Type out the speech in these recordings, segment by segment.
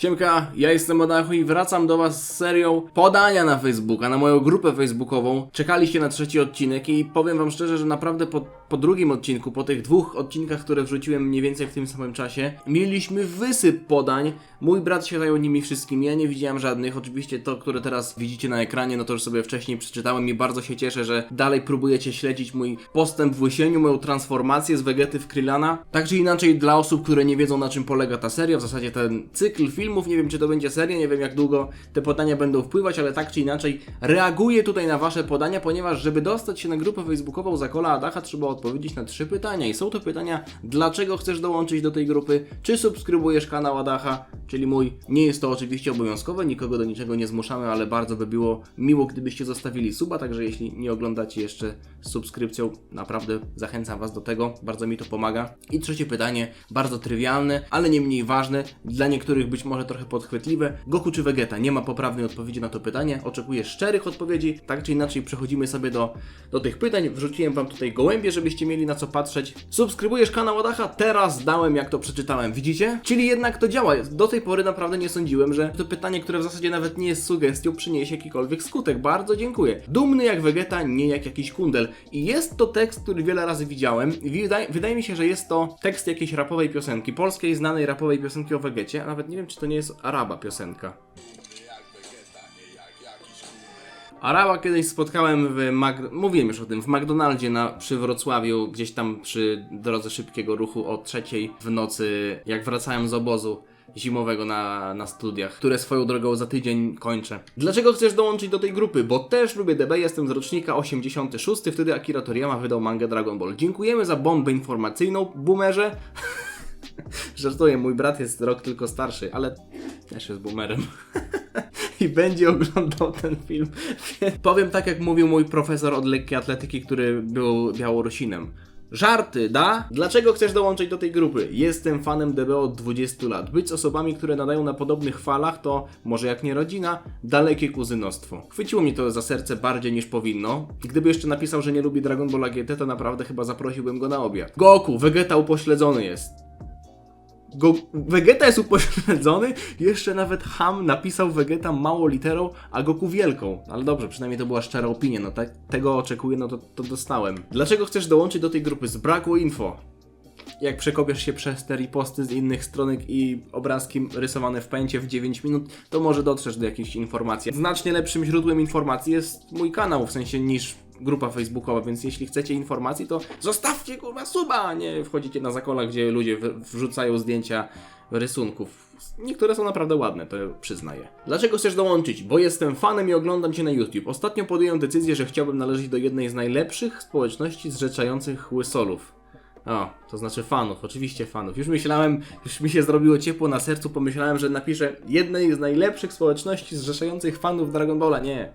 Siemka, ja jestem Odachu i wracam do Was z serią podania na Facebooka, na moją grupę facebookową. Czekaliście na trzeci odcinek i powiem Wam szczerze, że naprawdę po, po drugim odcinku, po tych dwóch odcinkach, które wrzuciłem mniej więcej w tym samym czasie, mieliśmy wysyp podań. Mój brat się zajął nimi wszystkimi, ja nie widziałem żadnych. Oczywiście to, które teraz widzicie na ekranie, no to już sobie wcześniej przeczytałem i bardzo się cieszę, że dalej próbujecie śledzić mój postęp w łysieniu, moją transformację z Vegety w Krillana. Tak czy inaczej, dla osób, które nie wiedzą na czym polega ta seria, w zasadzie ten cykl filmów, nie wiem czy to będzie seria, nie wiem jak długo te podania będą wpływać, ale tak czy inaczej reaguję tutaj na Wasze podania, ponieważ żeby dostać się na grupę facebookową Zakola Adacha trzeba odpowiedzieć na trzy pytania i są to pytania, dlaczego chcesz dołączyć do tej grupy, czy subskrybujesz kanał Adacha, czyli mój, nie jest to oczywiście obowiązkowe, nikogo do niczego nie zmuszamy, ale bardzo by było miło, gdybyście zostawili suba, także jeśli nie oglądacie jeszcze subskrypcją, naprawdę zachęcam Was do tego, bardzo mi to pomaga. I trzecie pytanie, bardzo trywialne, ale nie mniej ważne, dla niektórych być może trochę podchwytliwe. Goku czy Vegeta? Nie ma poprawnej odpowiedzi na to pytanie, oczekuję szczerych odpowiedzi, tak czy inaczej przechodzimy sobie do, do tych pytań. Wrzuciłem Wam tutaj gołębie, żebyście mieli na co patrzeć. Subskrybujesz kanał Adacha? Teraz dałem jak to przeczytałem, widzicie? Czyli jednak to działa. Do tej pory naprawdę nie sądziłem, że to pytanie, które w zasadzie nawet nie jest sugestią, przyniesie jakikolwiek skutek. Bardzo dziękuję. Dumny jak Vegeta, nie jak jakiś kundel. I jest to tekst, który wiele razy widziałem. Wydaje, wydaje mi się, że jest to tekst jakiejś rapowej piosenki, polskiej znanej rapowej piosenki o Vegecie, a nawet nie wiem, czy to nie jest Araba piosenka. Araba kiedyś spotkałem w Mag... mówiłem już o tym, w McDonaldzie na, przy Wrocławiu, gdzieś tam przy drodze szybkiego ruchu o trzeciej w nocy, jak wracałem z obozu zimowego na, na studiach, które swoją drogą za tydzień kończę. Dlaczego chcesz dołączyć do tej grupy? Bo też lubię DB, jestem z rocznika 86, wtedy Akira Toriyama wydał mangę Dragon Ball. Dziękujemy za bombę informacyjną, boomerze. Żartuję, mój brat jest rok tylko starszy, ale też jest boomerem. I będzie oglądał ten film. Powiem tak, jak mówił mój profesor od lekkiej atletyki, który był Białorusinem. Żarty, da? Dlaczego chcesz dołączyć do tej grupy? Jestem fanem DB od 20 lat. Być z osobami, które nadają na podobnych falach, to może jak nie rodzina, dalekie kuzynostwo. Chwyciło mi to za serce bardziej niż powinno. Gdyby jeszcze napisał, że nie lubi Dragon Balla GT, to naprawdę chyba zaprosiłbym go na obiad. Goku, Vegeta upośledzony jest. Go, Vegeta jest upośledzony, jeszcze nawet Ham napisał Vegeta małą literą, a Goku wielką. Ale dobrze, przynajmniej to była szczera opinia, no tak, tego oczekuję, no to, to dostałem. Dlaczego chcesz dołączyć do tej grupy? Zbrakło info. Jak przekopiesz się przez te riposty z innych stronek i obrazki rysowane w pęcie w 9 minut, to może dotrzesz do jakichś informacji. Znacznie lepszym źródłem informacji jest mój kanał, w sensie niż grupa facebookowa, więc jeśli chcecie informacji, to zostawcie kurwa suba, a nie wchodzicie na zakola, gdzie ludzie wrzucają zdjęcia rysunków. Niektóre są naprawdę ładne, to przyznaję. Dlaczego chcesz dołączyć? Bo jestem fanem i oglądam Cię na YouTube. Ostatnio podjąłem decyzję, że chciałbym należeć do jednej z najlepszych społeczności zrzeczających łysolów. O, to znaczy fanów, oczywiście fanów. Już myślałem, już mi się zrobiło ciepło na sercu, pomyślałem, że napiszę jednej z najlepszych społeczności zrzeszających fanów Dragon Balla. Nie.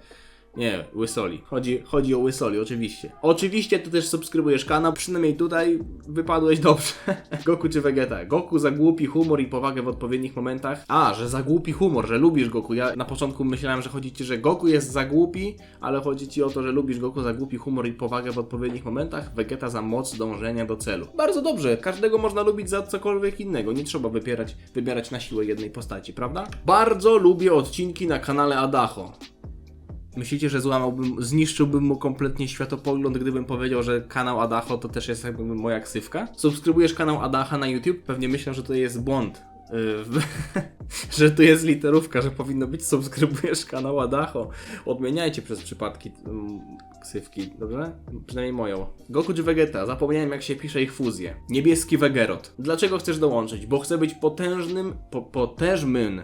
Nie, Łysoli. Chodzi, chodzi o Łysoli, oczywiście. Oczywiście ty też subskrybujesz kanał, przynajmniej tutaj wypadłeś dobrze. Goku czy Vegeta? Goku za głupi humor i powagę w odpowiednich momentach. A, że za głupi humor, że lubisz Goku. Ja na początku myślałem, że chodzi ci, że Goku jest za głupi, ale chodzi ci o to, że lubisz Goku za głupi humor i powagę w odpowiednich momentach, Vegeta za moc dążenia do celu. Bardzo dobrze, każdego można lubić za cokolwiek innego, nie trzeba wybierać, wybierać na siłę jednej postaci, prawda? Bardzo lubię odcinki na kanale Adacho. Myślicie, że złamałbym, zniszczyłbym mu kompletnie światopogląd, gdybym powiedział, że kanał Adacho to też jest jakby moja ksywka? Subskrybujesz kanał Adacha na YouTube? Pewnie myślę, że to jest błąd. Yy, że tu jest literówka, że powinno być subskrybujesz kanał Adacho. Odmieniajcie przez przypadki mm, ksywki, dobrze? Przynajmniej moją. Goku czy Vegeta? Zapomniałem jak się pisze ich fuzję. Niebieski Vegerot. Dlaczego chcesz dołączyć? Bo chcę być potężnym, po, potężmym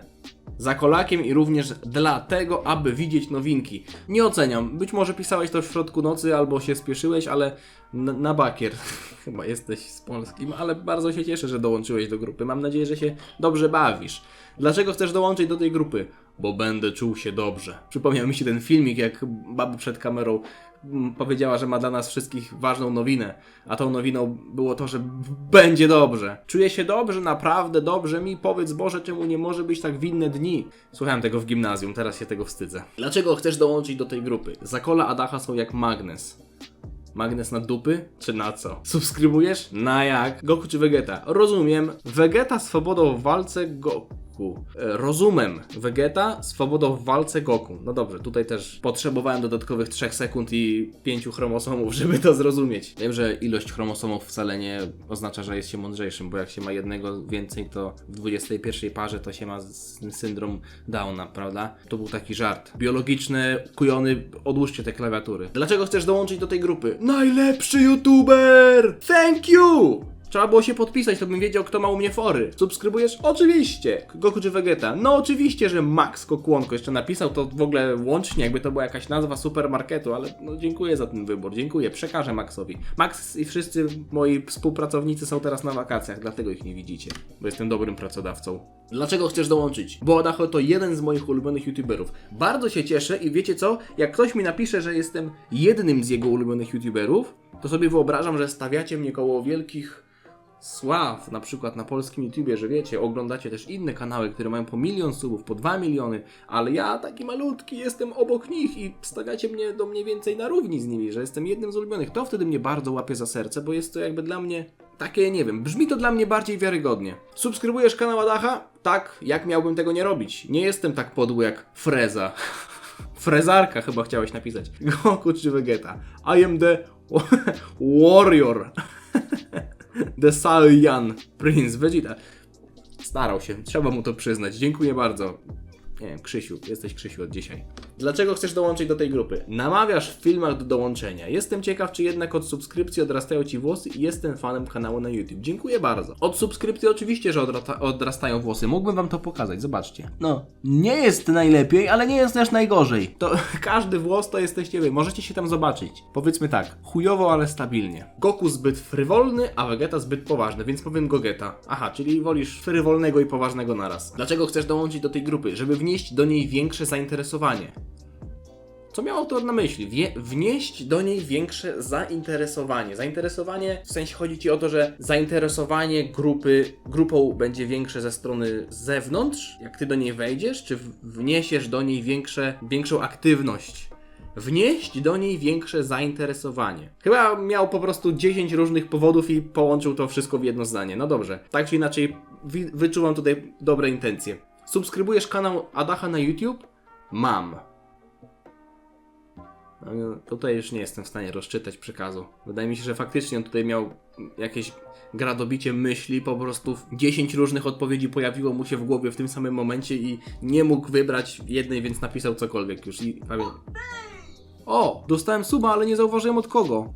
za kolakiem i również dlatego, aby widzieć nowinki. Nie oceniam. Być może pisałeś to w środku nocy albo się spieszyłeś, ale na, bakier. Chyba jesteś z Polskim, ale bardzo się cieszę, że dołączyłeś do grupy. Mam nadzieję, że się dobrze bawisz. Dlaczego chcesz dołączyć do tej grupy? Bo będę czuł się dobrze. Przypomniał mi się ten filmik, jak baba przed kamerą powiedziała, że ma dla nas wszystkich ważną nowinę, a tą nowiną było to, że będzie dobrze. Czuję się dobrze, naprawdę dobrze mi, powiedz Boże, czemu nie może być tak w inne dni. Słuchałem tego w gimnazjum, teraz się tego wstydzę. Dlaczego chcesz dołączyć do tej grupy? Zakola Adacha są jak magnes. Magnes na dupy? Czy na co? Subskrybujesz? Na jak? Goku czy Vegeta? Rozumiem. Vegeta swobodą w walce, E, Rozumem Vegeta, swobodą w walce Goku. No dobrze, tutaj też potrzebowałem dodatkowych 3 sekund i 5 chromosomów, żeby to zrozumieć. Wiem, że ilość chromosomów wcale nie oznacza, że jest się mądrzejszym, bo jak się ma jednego więcej, to w 21 parze to się ma syndrom Downa, prawda? To był taki żart. Biologiczny, kujony, odłóżcie te klawiatury. Dlaczego chcesz dołączyć do tej grupy? Najlepszy youtuber! Thank you! Trzeba było się podpisać, to bym wiedział, kto ma u mnie fory. Subskrybujesz? Oczywiście. Goku czy Vegeta? No oczywiście, że Max Kokłonko jeszcze napisał to w ogóle łącznie, jakby to była jakaś nazwa supermarketu, ale no dziękuję za ten wybór, dziękuję, przekażę Maxowi. Max i wszyscy moi współpracownicy są teraz na wakacjach, dlatego ich nie widzicie, bo jestem dobrym pracodawcą. Dlaczego chcesz dołączyć? Bo Adacho to jeden z moich ulubionych youtuberów. Bardzo się cieszę i wiecie co? Jak ktoś mi napisze, że jestem jednym z jego ulubionych youtuberów, to sobie wyobrażam, że stawiacie mnie koło wielkich sław, na przykład na polskim YouTubie, że wiecie, oglądacie też inne kanały, które mają po milion subów, po dwa miliony, ale ja taki malutki jestem obok nich i stawiacie mnie do mniej więcej na równi z nimi, że jestem jednym z ulubionych. To wtedy mnie bardzo łapie za serce, bo jest to jakby dla mnie takie, nie wiem, brzmi to dla mnie bardziej wiarygodnie. Subskrybujesz kanał Adacha? Tak, jak miałbym tego nie robić? Nie jestem tak podły jak Freza. Frezarka chyba chciałeś napisać. Goku czy Vegeta? I am the warrior. The Saiyan Prince Vegeta. Starał się, trzeba mu to przyznać. Dziękuję bardzo. Nie wiem, Krzysiu, jesteś Krzysiu od dzisiaj. Dlaczego chcesz dołączyć do tej grupy? Namawiasz w filmach do dołączenia. Jestem ciekaw, czy jednak od subskrypcji odrastają ci włosy i jestem fanem kanału na YouTube. Dziękuję bardzo. Od subskrypcji oczywiście, że odrastają włosy. Mógłbym wam to pokazać, zobaczcie. No, nie jest najlepiej, ale nie jest też najgorzej. To każdy włos to jesteście wy. Możecie się tam zobaczyć. Powiedzmy tak, chujowo, ale stabilnie. Goku zbyt frywolny, a Vegeta zbyt poważny, więc powiem Gogeta. Aha, czyli wolisz frywolnego i poważnego naraz. Dlaczego chcesz dołączyć do tej grupy? Żeby wnieść do niej większe zainteresowanie. Co miał autor na myśli? Wie, wnieść do niej większe zainteresowanie. Zainteresowanie, w sensie chodzi ci o to, że zainteresowanie grupy, grupą będzie większe ze strony z zewnątrz, jak ty do niej wejdziesz, czy wniesiesz do niej większe, większą aktywność? Wnieść do niej większe zainteresowanie. Chyba miał po prostu 10 różnych powodów i połączył to wszystko w jedno zdanie. No dobrze, tak czy inaczej wyczuwam tutaj dobre intencje. Subskrybujesz kanał Adacha na YouTube? Mam. No, tutaj już nie jestem w stanie rozczytać przekazu. Wydaje mi się, że faktycznie on tutaj miał jakieś gradobicie myśli, po prostu 10 różnych odpowiedzi pojawiło mu się w głowie w tym samym momencie i nie mógł wybrać jednej, więc napisał cokolwiek już i prawie... O! Dostałem suba, ale nie zauważyłem od kogo.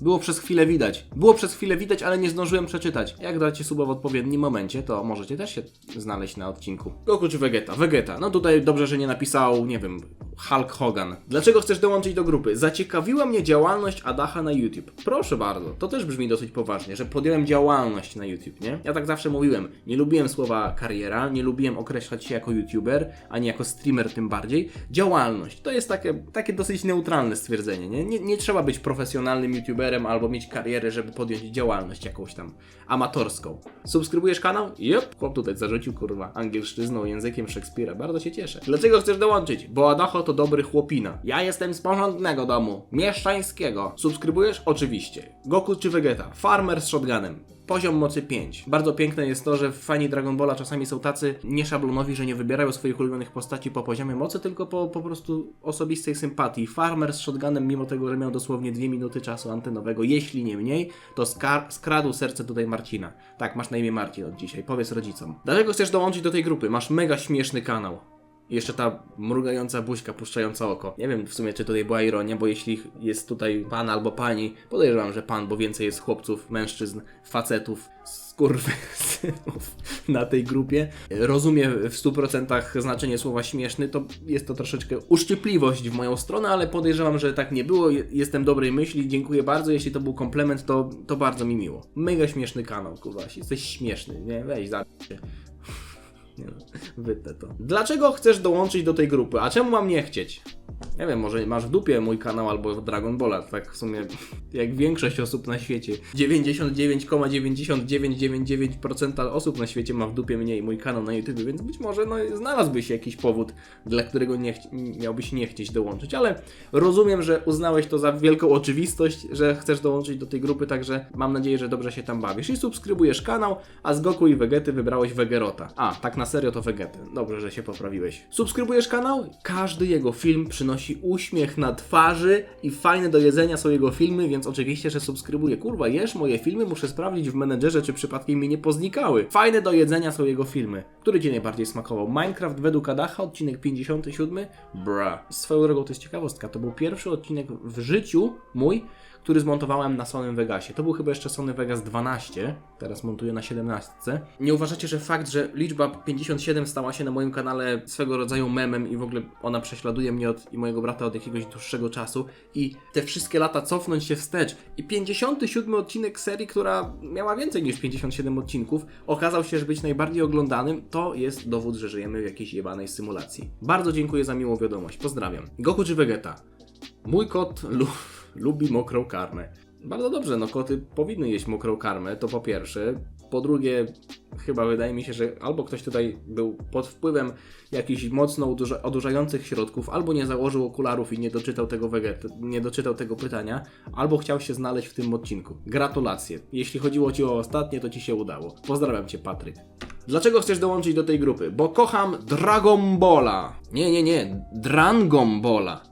Było przez chwilę widać. Było przez chwilę widać, ale nie zdążyłem przeczytać. Jak dacie suba w odpowiednim momencie, to możecie też się znaleźć na odcinku. Goku czy Vegeta? Vegeta. No tutaj dobrze, że nie napisał, nie wiem, Hulk Hogan. Dlaczego chcesz dołączyć do grupy? Zaciekawiła mnie działalność Adacha na YouTube. Proszę bardzo, to też brzmi dosyć poważnie, że podjąłem działalność na YouTube, nie? Ja tak zawsze mówiłem, nie lubiłem słowa kariera, nie lubiłem określać się jako YouTuber, ani jako streamer tym bardziej. Działalność, to jest takie, takie dosyć neutralne stwierdzenie, nie? Nie, nie trzeba być profesjonalnym YouTuberem albo mieć karierę, żeby podjąć działalność jakąś tam amatorską. Subskrybujesz kanał? Jep, chłop tutaj zarzucił, kurwa, angielszczyzną, językiem Szekspira. Bardzo się cieszę. Dlaczego chcesz dołączyć? Bo Adacho to dobry chłopina. Ja jestem z porządnego domu, mieszczańskiego. Subskrybujesz? Oczywiście. Goku czy Vegeta? Farmer z shotgunem. Poziom mocy 5. Bardzo piękne jest to, że fani Dragon Balla czasami są tacy nieszablonowi, że nie wybierają swoich ulubionych postaci po poziomie mocy, tylko po, po prostu osobistej sympatii. Farmer z shotgunem, mimo tego, że miał dosłownie 2 minuty czasu antenowego, jeśli nie mniej, to skradł serce tutaj Marcina. Tak, masz na imię Marcin od dzisiaj. Powiedz rodzicom. Dlaczego chcesz dołączyć do tej grupy? Masz mega śmieszny kanał. I jeszcze ta mrugająca buźka, puszczająca oko. Nie wiem w sumie, czy tutaj była ironia, bo jeśli jest tutaj pan albo pani, podejrzewam, że pan, bo więcej jest chłopców, mężczyzn, facetów, skurwysynów na tej grupie. Rozumie w 100% znaczenie słowa śmieszny, to jest to troszeczkę uszczypliwość w moją stronę, ale podejrzewam, że tak nie było. Je- Jestem dobrej myśli, dziękuję bardzo. Jeśli to był komplement, to, to bardzo mi miło. Mega śmieszny kanał, kurwa, jesteś śmieszny, nie? Weź, zabij się. Nie wytnę to. Dlaczego chcesz dołączyć do tej grupy? A czemu mam nie chcieć? Nie wiem, może masz w dupie mój kanał albo Dragon Balla, tak w sumie jak większość osób na świecie. 99,9999% osób na świecie ma w dupie mnie i mój kanał na YouTube, więc być może no, znalazłby jakiś powód, dla którego nie miałbyś nie chcieć dołączyć, ale rozumiem, że uznałeś to za wielką oczywistość, że chcesz dołączyć do tej grupy, także mam nadzieję, że dobrze się tam bawisz i subskrybujesz kanał, a z Goku i Vegety wybrałeś Vegerota. A, tak na serio to Vegetę. Dobrze, że się poprawiłeś. Subskrybujesz kanał? Każdy jego film przynosi uśmiech na twarzy i fajne do jedzenia są jego filmy, więc oczywiście, że subskrybuję. Kurwa, jesz moje filmy? Muszę sprawdzić w menedżerze, czy przypadkiem mi nie poznikały. Fajne do jedzenia są jego filmy. Który ci najbardziej smakował? Minecraft według Adacha, odcinek 57? Bra. Swoją drogą to jest ciekawostka. To był pierwszy odcinek w życiu mój, który zmontowałem na Sony Vegasie. To był chyba jeszcze Sony Vegas 12, teraz montuję na 17. Nie uważacie, że fakt, że liczba 57 stała się na moim kanale swego rodzaju memem i w ogóle ona prześladuje mnie od, i mojego brata od jakiegoś dłuższego czasu i te wszystkie lata cofnąć się wstecz i 57 odcinek serii, która miała więcej niż 57 odcinków, okazał się, że być najbardziej oglądanym, to jest dowód, że żyjemy w jakiejś jebanej symulacji. Bardzo dziękuję za miłą wiadomość. Pozdrawiam. Goku czy Vegeta? Mój kot lu lubi mokrą karmę. Bardzo dobrze, no koty powinny jeść mokrą karmę, to po pierwsze. Po drugie, chyba wydaje mi się, że albo ktoś tutaj był pod wpływem jakichś mocno odurza- odurzających środków, albo nie założył okularów i nie doczytał tego weget, nie doczytał tego pytania, albo chciał się znaleźć w tym odcinku. Gratulacje. Jeśli chodziło Ci o ostatnie, to Ci się udało. Pozdrawiam Cię, Patryk. Dlaczego chcesz dołączyć do tej grupy? Bo kocham Dragon Balla. Nie, nie, nie. Drangon Balla.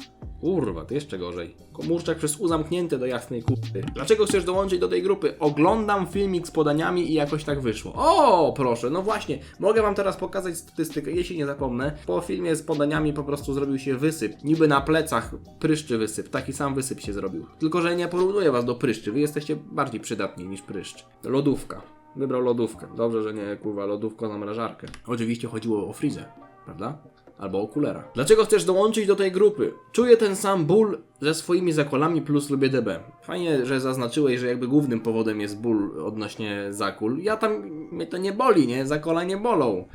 Kurwa, to jeszcze gorzej. Komórczak przez U zamknięte do jasnej kupy. Dlaczego chcesz dołączyć do tej grupy? Oglądam filmik z podaniami i jakoś tak wyszło. O, proszę, no właśnie. Mogę wam teraz pokazać statystykę, jeśli nie zapomnę. Po filmie z podaniami po prostu zrobił się wysyp. Niby na plecach pryszczy wysyp. Taki sam wysyp się zrobił. Tylko, że nie porównuję was do pryszczy. Wy jesteście bardziej przydatni niż pryszcz. Lodówka. Wybrał lodówkę. Dobrze, że nie kurwa lodówko na mrażarkę. Oczywiście chodziło o frizę, prawda? Albo o kulera. Dlaczego chcesz dołączyć do tej grupy? Czuję ten sam ból ze swoimi zakolami plus lubię DB. Fajnie, że zaznaczyłeś, że jakby głównym powodem jest ból odnośnie zakul. Ja tam, mnie to nie boli, nie? Zakola nie bolą.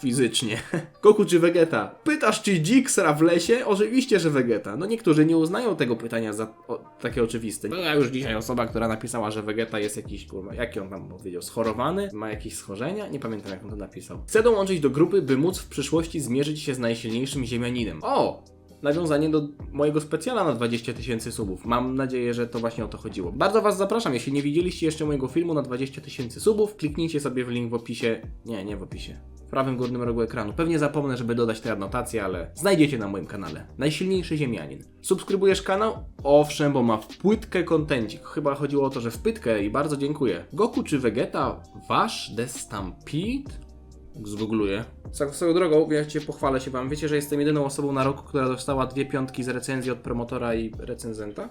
Fizycznie. Goku czy Vegeta? Pytasz, czy dzik w lesie? Oczywiście, że Vegeta. No niektórzy nie uznają tego pytania za o, takie oczywiste. Była już dzisiaj osoba, która napisała, że Vegeta jest jakiś, kurwa, jaki on tam powiedział, schorowany? Ma jakieś schorzenia? Nie pamiętam, jak on to napisał. Chcę dołączyć do grupy, by móc w przyszłości zmierzyć się z najsilniejszym ziemianinem. O! nawiązanie do mojego specjala na 20 tysięcy subów. Mam nadzieję, że to właśnie o to chodziło. Bardzo Was zapraszam, jeśli nie widzieliście jeszcze mojego filmu na 20 tysięcy subów, kliknijcie sobie w link w opisie. Nie, nie w opisie. W prawym górnym rogu ekranu. Pewnie zapomnę, żeby dodać te anotacje, ale znajdziecie na moim kanale. Najsilniejszy ziemianin. Subskrybujesz kanał? Owszem, bo ma w płytkę kontencik. Chyba chodziło o to, że w pytkę i bardzo dziękuję. Goku czy Vegeta? Wasz The Stampede? Zgoogluję. Tak swoją drogą, wiecie, pochwalę się wam. Wiecie, że jestem jedyną osobą na roku, która dostała dwie piątki z recenzji od promotora i recenzenta?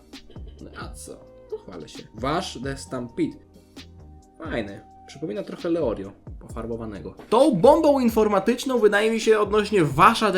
No a co? Pochwalę się. Wasz The Stampede. Fajny. Przypomina trochę Leorio pofarbowanego. Tą bombą informatyczną wydaje mi się odnośnie wasza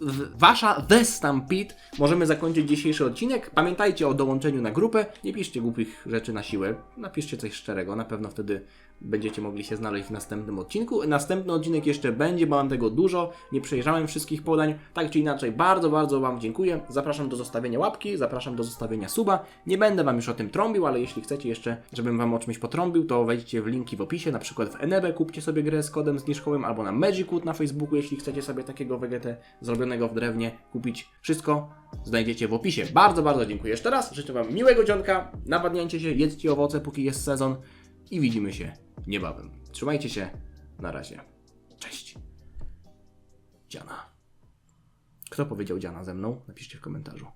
w- Wasza The Stampede możemy zakończyć dzisiejszy odcinek. Pamiętajcie o dołączeniu na grupę. Nie piszcie głupich rzeczy na siłę. Napiszcie coś szczerego. Na pewno wtedy będziecie mogli się znaleźć w następnym odcinku. Następny odcinek jeszcze będzie, bo mam tego dużo. Nie przejrzałem wszystkich podań. Tak czy inaczej, bardzo, bardzo Wam dziękuję. Zapraszam do zostawienia łapki, zapraszam do zostawienia suba. Nie będę Wam już o tym trąbił, ale jeśli chcecie jeszcze, żebym Wam o czymś potrąbił, to wejdźcie w linki w opisie. Na przykład w Enebe kupcie sobie grę z kodem zniżkowym albo na Magicood na Facebooku, jeśli chcecie sobie takiego wegetę zrobionego w drewnie kupić. Wszystko znajdziecie w opisie. Bardzo, bardzo dziękuję jeszcze raz. Życzę Wam miłego dzionka. Nawadniajcie się, jedzcie owoce, póki jest sezon i widzimy się niebawem. Trzymajcie się. Na razie. Cześć. Dziana. Kto powiedział Dziana ze mną? Napiszcie w komentarzu.